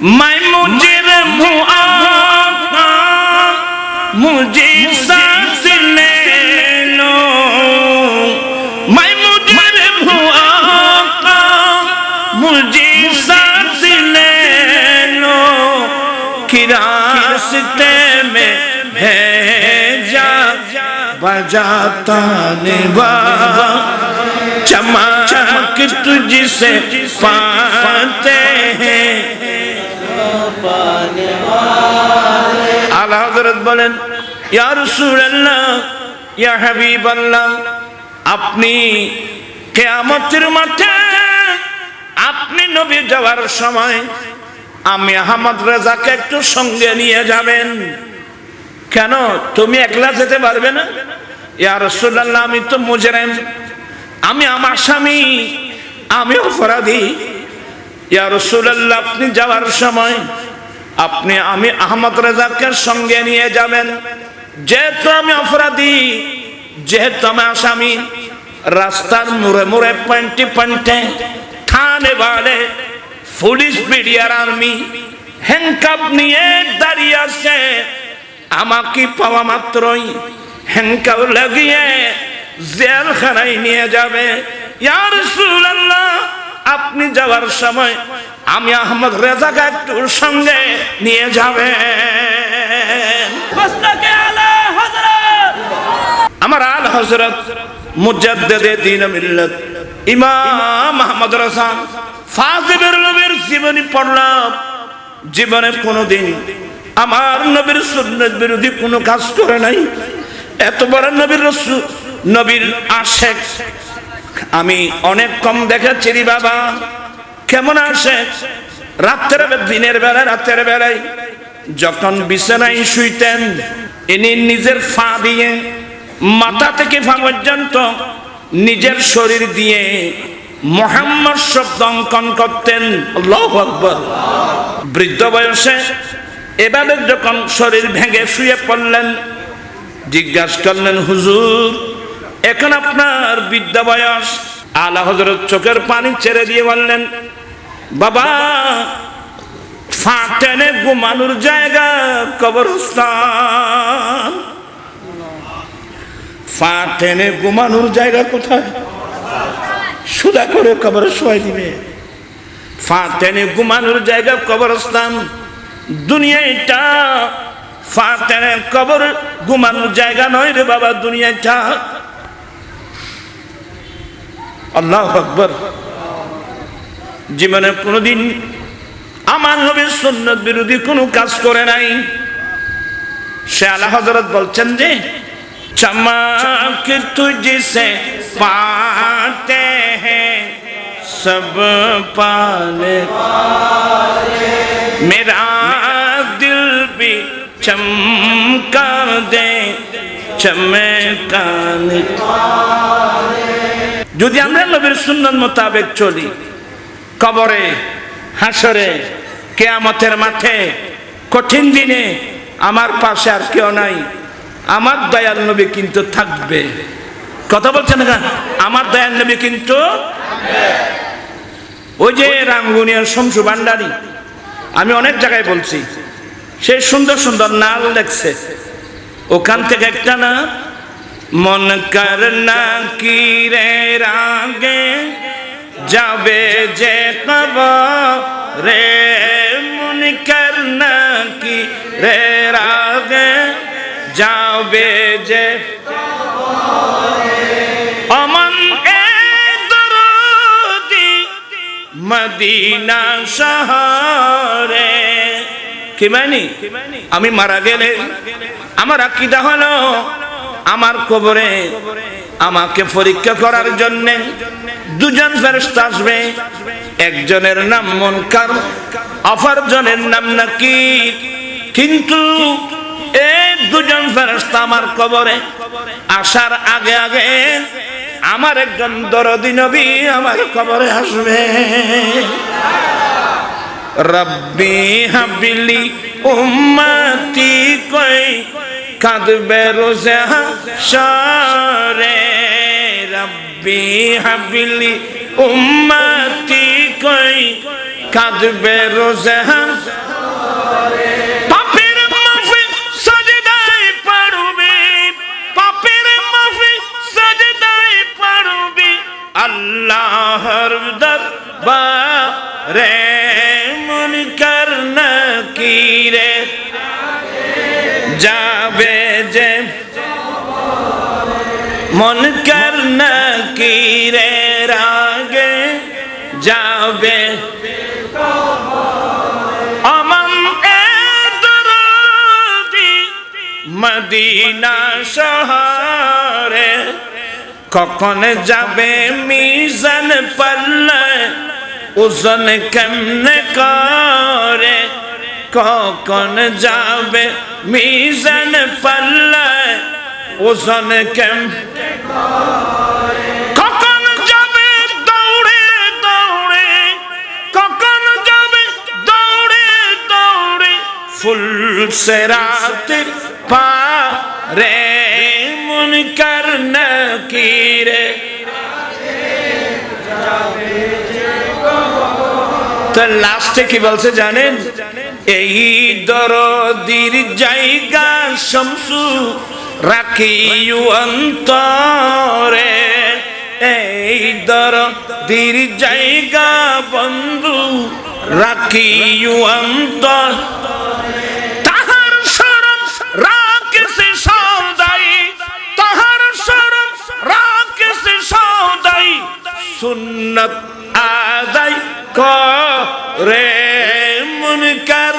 میں مجرم ہوں آقا، مجھے ساتھ لے لو۔ میں مجرم ہوں آقا، مجھے ساتھ لے لو۔ کی راستے میں ہے جا بجاتا نبا چمک تجھ سے پاتے ہیں۔ আলা হযরত বলেন, ইয়া রাসূলুল্লাহ, ইয়া হাবিবাল্লাহ, আপনি কিয়ামতের মাঠে, আপনি নবী যাওয়ার সময় আমি আহমদ রেজাকে একটু সঙ্গে নিয়ে যাবেন। কেন? তুমি একলা যেতে পারবে না? ইয়া রাসূলুল্লাহ, আমি তো মুজরিম, আমি আমার স্বামী, আমি অপরাধী। ইয়া রাসূলুল্লাহ, আপনি যাওয়ার সময় আপনি আমি আহমদ রেজাকে সঙ্গে নিয়ে যাবেন। যেহেতু আমি অপরাধী, যেহেতু আমি আসামি, রাস্তার মুড়ে মুড়ে পয়েন্টে পয়েন্টে থানে বাড়ে পুলিশ, বিডিআর আর্মি হ্যাংকাপ নিয়ে দাঁড়িয়ে আছে। আমাকে পাওয়া মাত্রই হ্যাংকাপ লাগিয়ে জেলখানায় নিয়ে যাবে। ইয়ার রাসূলুল্লাহ, আপনি যাওয়ার সময় আমি আহমদ রেজাকে একটু সঙ্গে নিয়ে যাবে আমার আল হজরত মুজাদ্দেদে দিন মিল্লত। ইমাম আহমদ রসান ফাজিবের নবীর জীবনী পড়লাম। জীবনে কোনোদিন আমার নবীর সুন্নত বিরোধী কোনো কাজ করে নাই। এত বড় নবীর রসুল নবীর আশেক। আমি অনেক কম দেখেছি রে বাবা। কেমন আসে? রাত্রের দিনের বেলা রাতের বেলায় যখন বিছানায় শুইতেন, ইনি নিজের ফা দিয়ে মাথা থেকে ফা পর্যন্ত নিজের শরীর দিয়ে মোহাম্মদ শব্দ অঙ্কন করতেন। বৃদ্ধ বয়সে এভাবে যখন শরীর ভেঙে শুয়ে পড়লেন, জিজ্ঞাসা করলেন, হুজুর, এখন আপনার বৃদ্ধ বয়স আলা হজরত চোখের পানি ছেড়ে দিয়ে বললেন, বাবা ফাটেনে ঘুমানোর জায়গা, কবরস্থান। ফাটেনে ঘুমানোর জায়গা কোথায়? সুদা করে কবর শোয়াই দিবে। ফাটেনে ঘুমানোর জায়গা, কবরস্থান। দুনিয়া এটা ফাটেনে কবর ঘুমানোর জায়গা নয় রে বাবা দুনিয়াটা আল্লাহ আকবর। জীবনে কোনোদিন আমার নবীর সন্ন্যত বিরোধী কোনো কাজ করে নাই। সে আল্লাহ হজরত বলছেন যে চমক তুঝসে পাতে হ্যাঁ সব পালে মেরা দিল ভি চমকা দে চমকানে যদি আমরা নবীর সুন্নত মোতাবেক চলি, কবরে হাসরে কেয়ামতের মাঠে, কঠিন দিনে আমার পাশে আর কেউ নাই, আমার দয়াল নবী কিন্তু থাকবে। কথা বলছেন না? আমার দয়াল নবী কিন্তু ওই যে রাঙ্গুনিয়ার শমসু ভান্ডারি, আমি অনেক জায়গায় বলছি, সে সুন্দর সুন্দর নাল দেখছে। ওখান থেকে একটা না মন কর না কি রে রাগে? যাবে যে কব রে? মন কর না কি রে রাগে? যাবে যে অমন এ দরদি মদিনা শহরে। কি মানি? আমি মারা গেলে? আমার আকিদা হলো আমার কবরে আমাকে পরীক্ষা করার জন্য দুজন ফেরস্তা আসবে। একজনের নাম মনকার অপরজনের নাম নাকি। কিন্তু এই দুজন ফেরস্তা আমার কবরে আসার আগে আগে আমার একজন দরদি নবী আমার কবরে আসবে। রব্বি হাবিলি উম্মতি কই কাঁদবে রোজে সরে রব্বি হাবিলি উম্মতি কই। কাঁদবে রোজে মন কর রে রাগে যাবে? অমন এ দরদি মদিনা শহরে কখন যাবে মিজান পাল্লে? ওজন কেমনে করে? কখন যাবে মিজান পাল্লে? ওজন কেম কখন যাবে দৌড়ে দৌড়ে? কখন যাবে দৌড়ে দৌড়ে? ফুল সেরাতের পা রে মন কর রে তো লাস্টে কি বলছে জানেন? এই দরদির জায়গা শমসু রাখিউ অন্তরে, এই দরদির জায়গা বন্ধু রাখিউ অন্তর। তাহার শরণ রাখছে সদাই, তাহার শরণ রাখছে সদাই, সুন্নত আদাই করে মন কর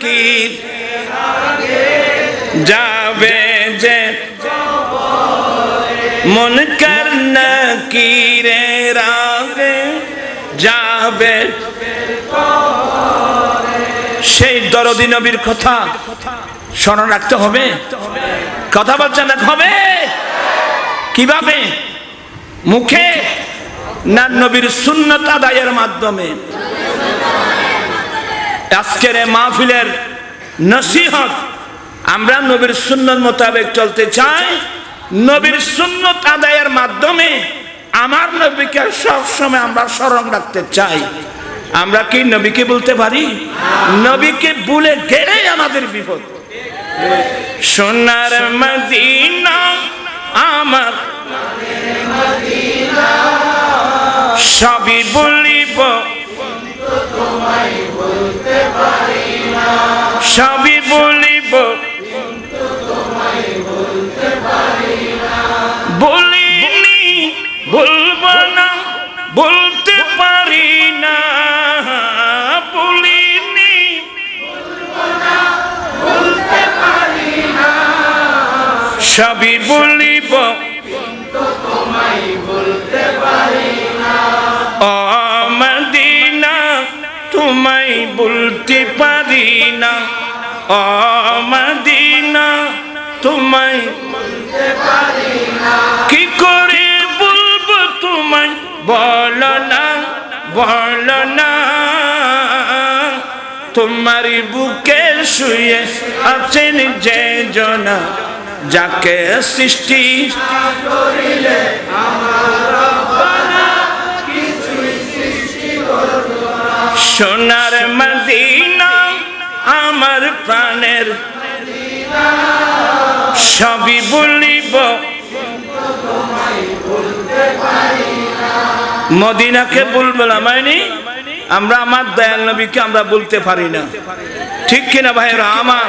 কি যাবে যে মন কর কি রে রাগে যাবে? সেই দরদি নবীর কথা স্মরণ রাখতে হবে। কথা বলছেন হবে? কীভাবে? মুখে? না নবীর সুন্নত আদায়ের মাধ্যমে? আজকের মাহফিলের নসিহত আমরা নবীর সুন্নত মোতাবেক চলতে চাই। নবীর সুন্নত আদায়ের মাধ্যমে আমার নবীকে সব সময় আমরা স্মরণ রাখতে চাই। আমরা কি নবীকে বলতে পারি? নবীকে ভুলে গেলেই আমাদের বিপদ। সোনার মদিনা আমার। সবই বলিব। সবই সবই বলিব। অমদিনা তোমায় বলতে পারি না। অমদিনা তোমায় কি করে বলব তোমায়? বল না বল না। তোমার বুকে শুয়ে আছেন যে জনা। যাকে সৃষ্টি সোনার মদিনা আমার প্রাণের। সবই বলিব। মদিনাকে বলব না মানে আমরা আমার দয়াল নবীকে আমরা বলতে পারি না। ঠিক কিনা ভাইরা আমার